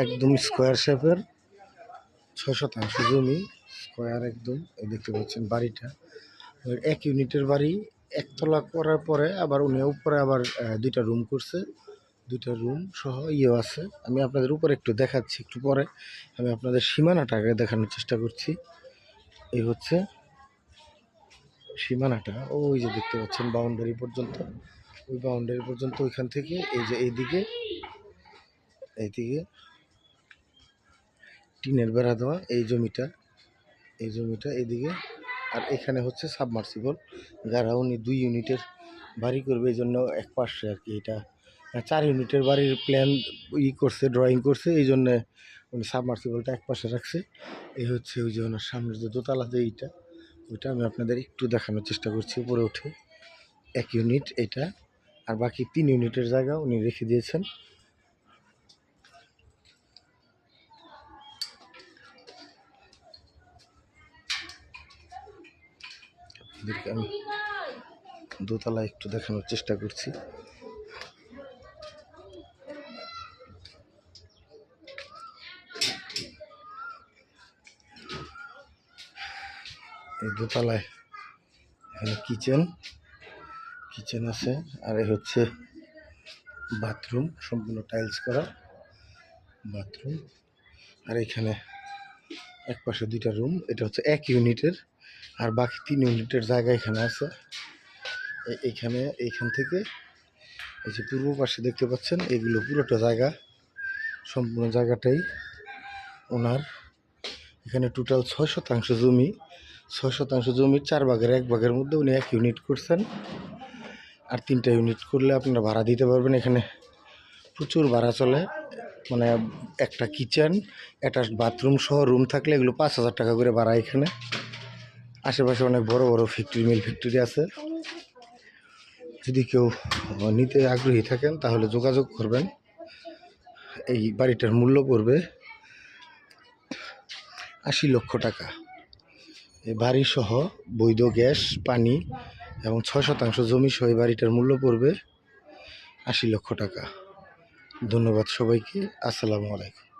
একদম স্কোয়ার শেপের ছয় শতাংশ জমি স্কোয়ার একদম, এই দেখতে পাচ্ছেন বাড়িটা। এক ইউনিটের বাড়ি, একতলা করার পরে আবার উনি উপরে আবার দুইটা রুম করছে। দুইটা রুম সহ ইয়েও আছে। আমি আপনাদের উপরে একটু দেখাচ্ছি, একটু পরে আমি আপনাদের সীমানাটাকে দেখানোর চেষ্টা করছি। এই হচ্ছে সীমানাটা। ওই যে দেখতে পাচ্ছেন বাউন্ডারি পর্যন্ত। ওই বাউন্ডারি পর্যন্ত ওইখান থেকে এই যে এইদিকে এইদিকে টিনের বেড়া দেওয়া এই জমিটা এই জমিটা এদিকে। আর এখানে হচ্ছে সাবমার্সিবল। যারা উনি দুই ইউনিটের বাড়ি করবে এই জন্য এক পাশে আর কি এটা। চার ইউনিটের বাড়ির প্ল্যান ই করছে ড্রয়িং করছে এই জন্যে উনি সাবমার্সিবলটা এক পাশে রাখছে। এই হচ্ছে ওই যে ওনার সামনের যে দোতলা যে এইটা, ওইটা আমি আপনাদের একটু দেখানোর চেষ্টা করছি উপরে উঠে। এক ইউনিট এটা, আর বাকি তিন ইউনিটের জায়গা উনি রেখে দিয়েছেন। আপনাদেরকে আমি দোতলা একটু দেখানোর চেষ্টা করছি। এই দোতলায় এখানে কিচেন কিচেন আছে, আর এই হচ্ছে বাথরুম, সম্পূর্ণ টাইলস করা বাথরুম। আর এখানে এক পাশে দুইটা রুম, এটা হচ্ছে এক ইউনিটের আর বাকি তিন ইউনিটের জায়গা এখানে আছে। এ- এইখানে থেকে এই যে পূর্ব পাশে দেখতে পাচ্ছেন, এগুলো পুরোটা জায়গা। সম্পূর্ণ জায়গাটাই ওনার। এখানে টোটাল ছয় শতাংশ জমি। ছয় শতাংশ জমির চার ভাগের এক ভাগের মধ্যে উনি এক ইউনিট করছেন। আর তিনটা ইউনিট করলে আপনারা ভাড়া দিতে পারবেন। এখানে প্রচুর ভাড়া চলে। মানে একটা কিচেন একটা বাথরুম সহ রুম থাকলে এগুলো পাঁচ হাজার টাকা করে ভাড়া এখানে। আশেপাশে অনেক বড় বড় ফ্যাক্টরি, মিল ফ্যাক্টরি আছে। যদি কেউ নিতে আগ্রহী থাকেন, তাহলে যোগাযোগ করবেন। এই বাড়িটার মূল্য পড়বে আশি লক্ষ টাকা। এই বাড়ি সহ বৈধ গ্যাস, পানি এবং ছয় শতাংশ জমি সহ এই বাড়িটার মূল্য পড়বে আশি লক্ষ টাকা। ধন্যবাদ সবাইকে। আসসালামু আলাইকুম।